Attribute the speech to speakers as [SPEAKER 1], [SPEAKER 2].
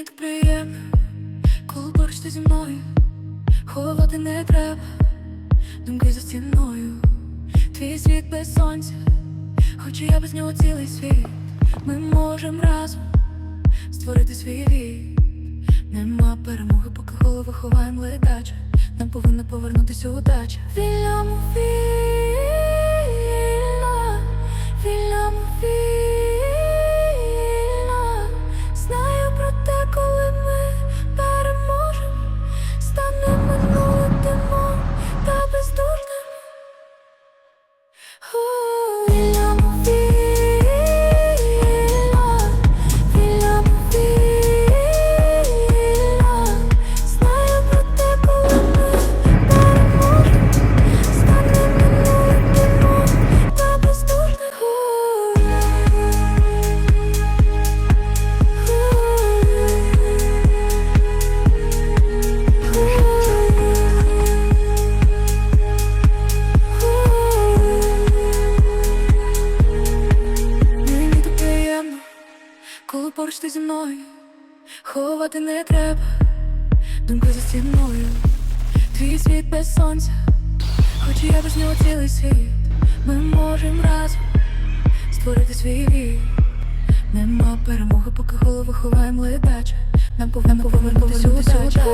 [SPEAKER 1] Так приємно, коли поруч ти зі мною. Ховати не треба, думки за стіною. Твій світ без сонця, хоча я без нього цілий світ. Ми можемо разом створити свій вік Нема перемоги, поки голови ховаємо ледаче. Нам повинна повернутися удача. Вільному вільна, коли поруч ти зі мною Ховати не треба, думки за стіною Твій світ без сонця, хоч я без нього цілий світ Ми можемо разом створити свій вік. Нема перемоги, поки голови ховаємо ледаче. Нам повинно повернутися удача